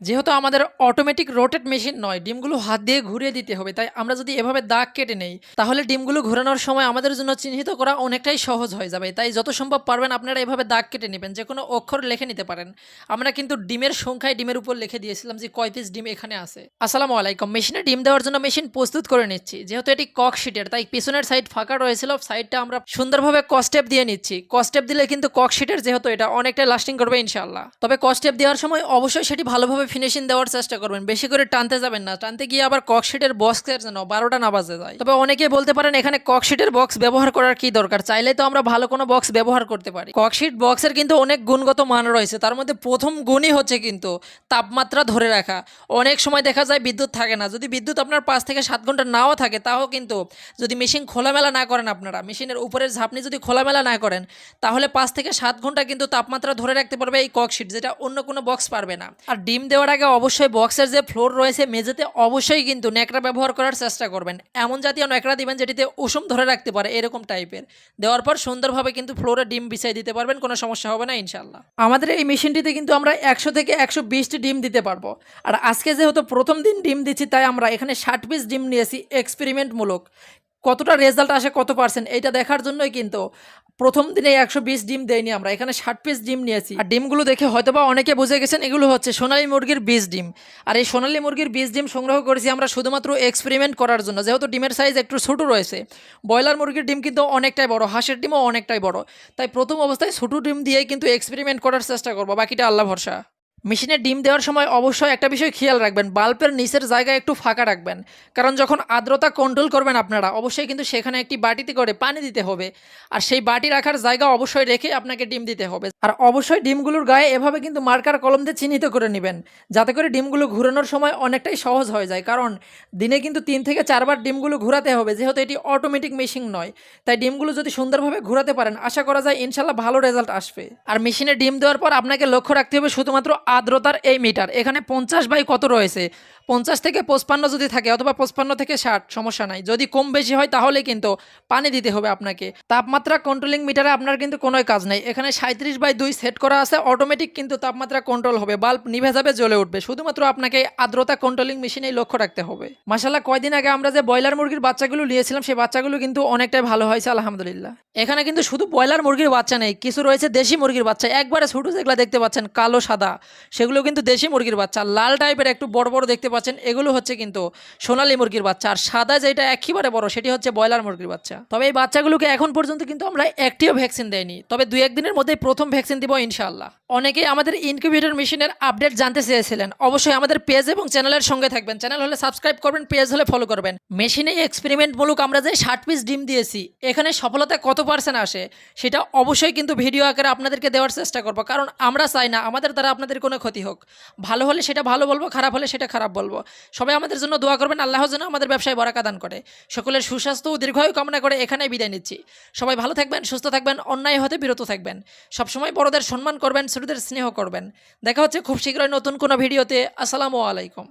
যেহেতু আমাদের automatic rotate machine নয়, ডিমগুলো হাত দিয়ে ঘুরিয়ে দিতে হবে, তাই আমরা যদি এভাবে দাগ কেটে নেই, তাহলে ডিমগুলো ঘোরানোর সময় আমাদের জন্য চিহ্নিত করা অনেকটাই সহজ হয়ে যাবে। তাই যত সম্ভব পারবেন আপনারা এভাবে দাগ কেটে নেবেন, যে কোনো অক্ষর লিখে নিতে পারেন। আমরা কিন্তু ডিমের সংখ্যায় ডিমের উপর লিখে দিয়েছিলাম যে কয় পিস ডিম এখানে আছে। আসসালামু আলাইকুম। মেশিনে ডিম দেওয়ার জন্য মেশিন প্রস্তুত করে নিচ্ছি। যেহেতু এটি কক শিটের তাই পিছনের সাইড ফাঁকা রয়েছিল সাইডটা আমরা সুন্দরভাবে কস্টেপ দিয়ে নিচ্ছি। কস্টেপ দিলে কিন্তু কক শিটের যেহেতু এটা অনেকটা লাস্টিং করবে ইনশাল্লাহ তবে কস্টেপ দেওয়ার সময় অবশ্যই সেটি ভালোভাবে ফিনিশিং দেওয়ার চেষ্টা করবেন। বেশি করে টানতে যাবেন না। টানতে গিয়ে আবার কক শিটের বক্সের যেন বারোটা না বাজে যায়। তবে অনেকে বলতে পারেন, এখানে কক শিটের বক্স ব্যবহার করার কি দরকার? চাইলে তো আমরা ভালো কোনো বক্স ব্যবহার করতে পারি। কক শিট বক্সের কিন্তু অনেক গুণগত মান রয়েছে। তার মধ্যে প্রথম গুণই হচ্ছে কিন্তু তাপমাত্রা ধরে রাখা। অনেক সময় দেখা যায় বিদ্যুৎ থাকে না। যদি বিদ্যুৎ আপনার পাঁচ থেকে সাত ঘণ্টা নাও থাকে, তাও কিন্তু যদি মেশিন খোলামেলা না করেন আপনারা মেশিনের উপরের ঝাপনি যদি খোলামেলা না করেন, তাহলে পাঁচ থেকে সাত ঘণ্টা কিন্তু তাপমাত্রা ধরে রাখতে পারবে এই ককশিট যেটা অন্য কোনো বক্স পারবে না। আর ডিম দেওয়ার আগে অবশ্যই বক্সের যে ফ্লোর রয়েছে, মেঝেতে অবশ্যই কিন্তু ন্যাকড়া ব্যবহার করার চেষ্টা করবেন। এমন জাতীয় ন্যাকড়া দিবেন যেটিতে উষুম ধরে রাখতে পারে, এরকম টাইপের দেওয়ার পর সুন্দরভাবে কিন্তু ফ্লোরে ডিম বিছাই দিতে পারবেন, কোনো সমস্যা হবে না ইনশাল্লাহ আমাদের এই মেশিনটিতে কিন্তু আমরা একশো থেকে একশো বিশটি ডিম দিতে পারব। আর আজকে যেহেতু প্রথম দিন ডিম দিচ্ছি, তাই আমরা এখানে ষাট পিস ডিম নিয়েছি এক্সপেরিমেন্টমূলক কতটা রেজাল্ট আসে কত পার্সেন্ট এইটা দেখার জন্যই কিন্তু প্রথম দিনে একশো বিশ ডিম দেয়নি আমরা। এখানে ষাট পিস ডিম নিয়েছি। আর ডিমগুলো দেখে হয়তো বা অনেকে বুঝে গেছেন, এগুলো হচ্ছে সোনালী মুরগির বিষ ডিম। আর এই সোনালী মুরগির বিষ ডিম সংগ্রহ করেছি আমরা শুধুমাত্র এক্সপেরিমেন্ট করার জন্য। যেহেতু ডিমের সাইজ একটু ছোটো রয়েছে, ব্রয়লার মুরগির ডিম কিন্তু অনেকটাই বড়, হাঁসের ডিমও অনেকটাই বড়। তাই প্রথম অবস্থায় ছোটো ডিম দিয়ে কিন্তু এক্সপেরিমেন্ট করার চেষ্টা করব, বাকিটা আল্লাহ ভরসা। মেশিনে ডিম দেওয়ার সময় অবশ্যই একটা বিষয় খেয়াল রাখবেন, বাল্বের নিচের জায়গায় একটু ফাঁকা রাখবেন। কারণ যখন আর্দ্রতা কন্ট্রোল করবেন আপনারা, অবশ্যই কিন্তু সেখানে একটি বাটিতে করে পানি দিতে হবে। আর সেই বাটি রাখার জায়গা অবশ্যই রেখে আপনাকে ডিম দিতে হবে। আর অবশ্যই ডিমগুলোর গায়ে এভাবে কিন্তু মার্কার কলম দিয়ে চিহ্নিত করে নেবেন। যাতে করে ডিমগুলো ঘুরানোর সময় অনেকটাই সহজ হয়ে যায়। কারণ দিনে কিন্তু তিন থেকে চারবার ডিমগুলো ঘোরাতে হবে, যেহেতু এটি অটোমেটিক মেশিন নয়। তাই ডিমগুলো যদি সুন্দরভাবে ঘোরাতে পারেন, আশা করা যায় ইনশাল্লাহ ভালো রেজাল্ট আসবে। আর মেশিনে ডিম দেওয়ার পর আপনাকে লক্ষ্য রাখতে হবে শুধুমাত্র আর্দ্রতার এই মিটার এখানে পঞ্চাশ বাই কত রয়েছে? পঞ্চাশ থেকে পঁচপান্ন যদি থাকে অথবা পঁচপান্ন থেকে ষাট, সমস্যা নাই। যদি কম বেশি হয় তাহলে কিন্তু পানি দিতে হবে আপনাকে। তাপমাত্রা কন্ট্রোলিং মিটারে আপনার কিন্তু কোনো কাজ নেই। এখানে সাঁত্রিশ বাই দুই সেট করা আছে অটোমেটিক কিন্তু তাপমাত্রা কন্ট্রোল হবে। বাল্ব নিভে যাবে, জ্বলে উঠবে। শুধুমাত্র আপনাকে আর্দ্রতা কন্ট্রোলিং মেশিনেই লক্ষ্য রাখতে হবে। মাসাল্লাহ কয়দিন আগে আমরা যে ব্রয়লার মুরগির বাচ্চাগুলো নিয়েছিলাম, সেই বাচ্চাগুলো কিন্তু অনেকটাই ভালো হয়েছে, আলহামদুলিল্লাহ। এখানে কিন্তু শুধু ব্রয়লার মুরগির বাচ্চা নেই, কিছু রয়েছে দেশি মুরগির বাচ্চা। একবারে ছোটো যেগুলো দেখতে পাচ্ছেন, কালো, সাদা, সেগুলো কিন্তু দেশি মুরগির বাচ্চা। লাল টাইপের একটু বড় বড় দেখতে পাচ্ছেন, এগুলো হচ্ছে কিন্তু সোনালী মুরগির বাচ্চা। আর সাদা যেটা একেবারে বড়, সেটি হচ্ছে ব্রয়লার মুরগির বাচ্চা। তবে এই বাচ্চাগুলোকে এখন পর্যন্ত কিন্তু আমরা একটিও ভ্যাকসিন দেয়নি। তবে দু একদিনের মধ্যে প্রথম ভ্যাকসিন দিব ইনশাল্লাহ অনেকেই আমাদের ইনকিউবেটর মেশিনের আপডেট জানতে চেয়েছিলেন। অবশ্যই আমাদের পেজ এবং চ্যানেলের সঙ্গে থাকবেন। চ্যানেল হলে সাবস্ক্রাইব করবেন, পেজ হলে ফলো করবেন। মেশিনে এক্সপেরিমেন্টমূলক আমরা যে ষাট পিস ডিম দিয়েছি, এখানে সফলতা কত পার্সেন্ট আসে, সেটা অবশ্যই কিন্তু ভিডিও আকারে আপনাদেরকে দেওয়ার চেষ্টা করব। কারণ আমরা চাই না, আমাদের দ্বারা আপনাদের কোনো ক্ষতি হোক। ভালো হলে সেটা ভালো বলব, খারাপ হলে সেটা খারাপ বলব। সবাই আমাদের জন্য দোয়া করবেন, আল্লাহ যেন আমাদের ব্যবসায় বরাকা দান করে। সকলের সুস্বাস্থ্য ও দীর্ঘায়ু কামনা করে এখানেই বিদায় নিচ্ছি। সবাই ভালো থাকবেন, সুস্থ থাকবেন, অন্যায় হতে বিরত থাকবেন। সবসময় বড়দের সম্মান করবেন, ছোটদের স্নেহ করবেন। দেখা হচ্ছে খুব শীঘ্রই নতুন কোনো ভিডিওতে। আসসালামু আলাইকুম।